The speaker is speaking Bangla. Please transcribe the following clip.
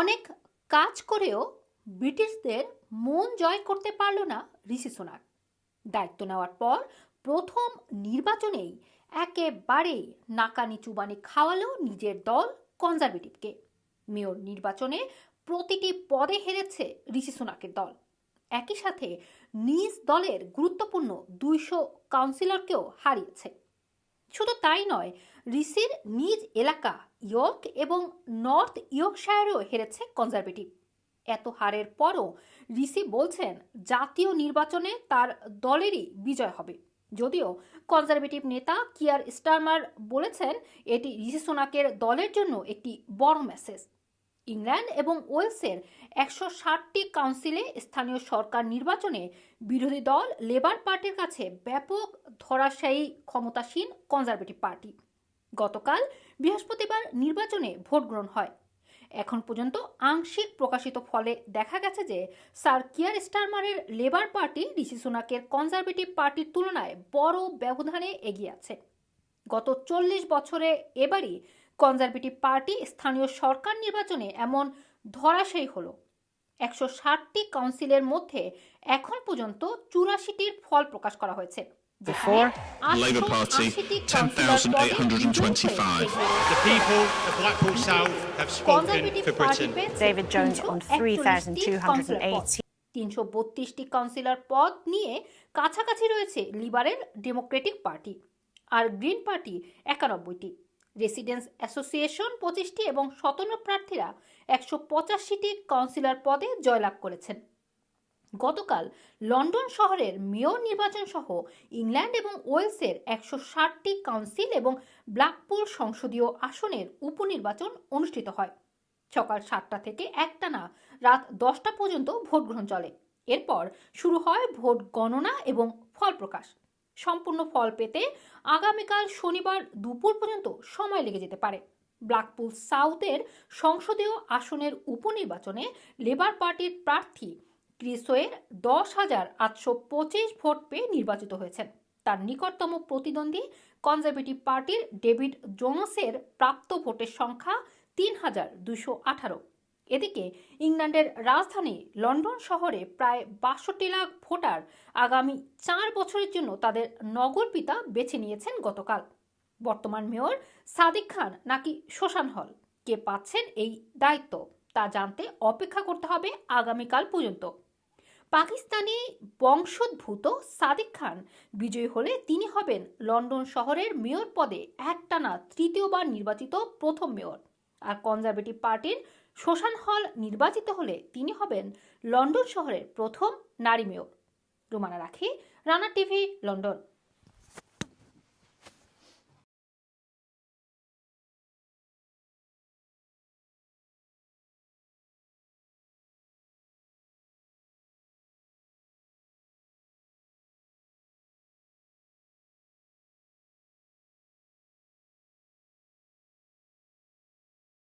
অনেক কাজ করেও ব্রিটিশদের মন জয় করতে পারল না ঋষি সোনাক দায়িত্ব নেওয়ার পর প্রথম নির্বাচনেই একেবারেই নাকানি চুবানি খাওয়ালো নিজের দল কনজারভেটিভকে। মেয়র নির্বাচনে প্রতিটি পদে হেরেছে ঋষি সোনাকের দল। একই সাথে নিজ দলের গুরুত্বপূর্ণ দুইশো কাউন্সিলরকেও হারিয়েছে। শুধু তাই নয়, রিসির নিজ এলাকা, ইয়র্ক এবং নর্থ ইয়র্কশায়ারেও হেরেছে কনজারভেটিভ। এত হারের পরও রিসি বলছেন, জাতীয় নির্বাচনে তার দলেরই বিজয় হবে। যদিও কনজারভেটিভ নেতা কিয়ার স্টারমার বলেছেন, এটি ঋষি সোনাকের দলের জন্য একটি বড় মেসেজ ইংল্যান্ড এবং ওয়েলসের একশো ষাটটি কাউন্সিলে স্থানীয় সরকার নির্বাচনে বিরোধী দল লেবার পার্টির কাছে ব্যাপক ধরাশায়ী, ক্ষমতাসীন কনজারভেটিভ পার্টি। গতকাল বৃহস্পতিবার নির্বাচনে ভোট গ্রহণ হয়। এখন পর্যন্ত আংশিক প্রকাশিত ফলে দেখা গেছে যে স্যার কিয়ার স্টারমারের লেবার পার্টি ঋষি সোনাকের কনজারভেটিভ পার্টির তুলনায় বড় ব্যবধানে এগিয়ে আছে। গত চল্লিশ বছরে এবারই কনজারভেটিভ পার্টি স্থানীয় সরকার নির্বাচনে এমন ধরাশায়ী হলো একশো ষাটটি কাউন্সিলের মধ্যে এখন পর্যন্ত চুরাশিটির ফল প্রকাশ করা হয়েছে Before, Labour Party, 10,825. The people of Blackpool South have spoken for Britain. David Jones on 3,280. তিনশো বত্রিশটি কাউন্সিলর পদ নিয়ে কাছাকাছি রয়েছে লিবারেল ডেমোক্রেটিক পার্টি আর গ্রিন পার্টি একানব্বইটি রেসিডেন্স অ্যাসোসিয়েশন পঁচিশটি এবং স্বতন্ত্র প্রার্থীরা একশো পঁচাশিটি কাউন্সিলর পদে জয়লাভ করেছেন। গতকাল লন্ডন শহরের মেয়র নির্বাচন সহ ইংল্যান্ড এবং ওয়েলসের একশো ষাটটি কাউন্সিল এবং ব্ল্যাকপুল সংসদীয় আসনের উপনির্বাচন অনুষ্ঠিত হয়। সকাল সাতটা থেকে একটানা রাত দশটা পর্যন্ত ভোট গ্রহণ চলে। এরপর শুরু হয় ভোট গণনা এবং ফল প্রকাশ। সম্পূর্ণ ফল পেতে আগামীকাল শনিবার দুপুর পর্যন্ত সময় লেগে যেতে পারে। ব্ল্যাকপুল সাউথের সংসদীয় আসনের উপনির্বাচনে লেবার পার্টির প্রার্থী ক্রিসোয়ের দশ হাজার আটশো পঁচিশ ভোট পেয়ে নির্বাচিত হয়েছেন। তার নিকটতম প্রতিদ্বন্দ্বী কনজারভেটিভ পার্টির ডেভিড জোনসের প্রাপ্ত ভোটের সংখ্যা তিন হাজার দুশো আঠারো। এদিকে ইংল্যান্ডের রাজধানী লন্ডন শহরে প্রায় বাষট্টি লাখ ভোটার আগামী চার বছরের জন্য তাদের নগর পিতা বেছে নিয়েছেন গতকাল। বর্তমান মেয়র সাদিক খান নাকি শোষান হল? কে পাচ্ছেন এই দায়িত্ব? তা জানতে অপেক্ষা করতে হবে আগামীকাল পর্যন্ত। পাকিস্তানি বংশোদ্ভূত সাদিক খান বিজয়ী হলে তিনি হবেন লন্ডন শহরের মেয়র পদে একটানা তৃতীয়বার নির্বাচিত প্রথম মেয়র। আর কনজারভেটিভ পার্টির শোষান হল নির্বাচিত হলে তিনি হবেন লন্ডন শহরের প্রথম নারী মেয়র। রুমানা রাখি, রানা টিভি, লন্ডন।